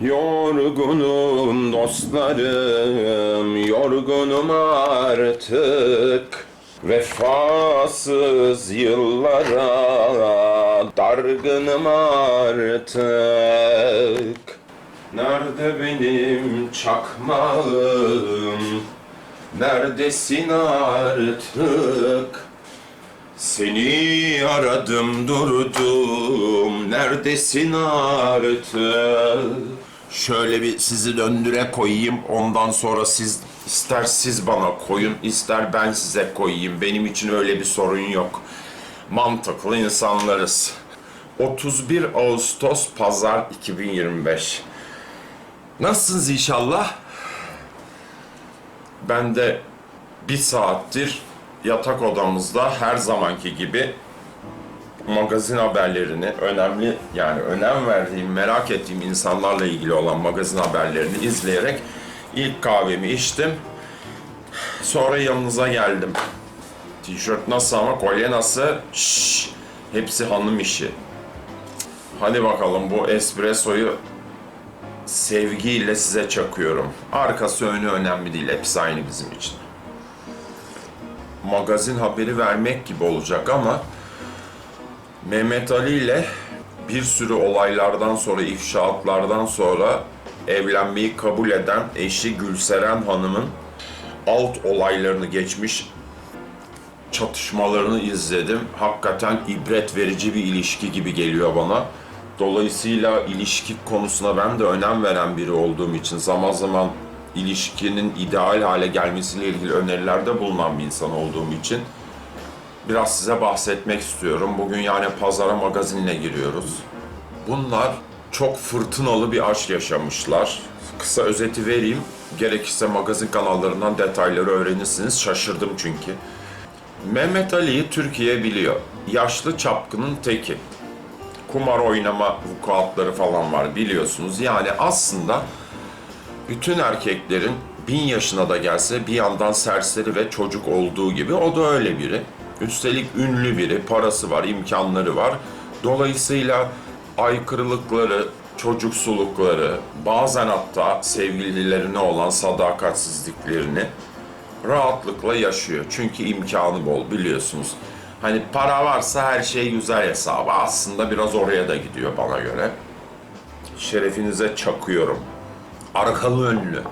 Yorgunum dostlarım, yorgunum artık. Vefasız yıllara dargınım artık. Nerede benim çakmağım, neredesin artık seni aradım durdum. Neredesin artık? Şöyle bir sizi döndüre koyayım. Ondan sonra siz ister siz bana koyun ister ben size koyayım. Benim için öyle bir sorun yok. Mantıklı insanlarız. 31 Ağustos Pazar 2025 Nasılsınız inşallah? Ben de bir saattir yatak odamızda her zamanki gibi magazin haberlerini, önemli yani önem verdiğim, merak ettiğim insanlarla ilgili olan magazin haberlerini izleyerek ilk kahvemi içtim. Sonra yanınıza geldim. Tişört nasıl ama kolye nasıl? Şşş, hepsi hanım işi. Hadi bakalım bu espressoyu sevgiyle size çakıyorum. Arkası önü önemli değil, hepsi aynı bizim için magazin haberi vermek gibi olacak ama Mehmet Ali ile bir sürü olaylardan sonra, ifşaatlardan sonra evlenmeyi kabul eden eşi Gülseren Hanım'ın alt olaylarını geçmiş çatışmalarını izledim. Hakikaten ibret verici bir ilişki gibi geliyor bana. Dolayısıyla ilişki konusuna ben de önem veren biri olduğum için zaman zaman ilişkinin ideal hale gelmesiyle ilgili önerilerde bulunan bir insan olduğum için biraz size bahsetmek istiyorum. Bugün yani pazara magazinle giriyoruz. Bunlar çok fırtınalı bir aşk yaşamışlar. Kısa özeti vereyim. Gerekirse magazin kanallarından detayları öğrenirsiniz. Şaşırdım çünkü. Mehmet Ali'yi Türkiye biliyor. Yaşlı çapkının teki. Kumar oynama vukuatları falan var biliyorsunuz. Yani aslında bütün erkeklerin bin yaşına da gelse bir yandan serseri ve çocuk olduğu gibi o da öyle biri. Üstelik ünlü biri, parası var, imkanları var. Dolayısıyla aykırılıkları, çocuksulukları, bazen hatta sevgililerine olan sadakatsizliklerini rahatlıkla yaşıyor. Çünkü imkanı bol biliyorsunuz. Hani para varsa her şey güzel hesabı. Aslında biraz oraya da gidiyor bana göre. Şerefinize çakıyorum arkalı önlü.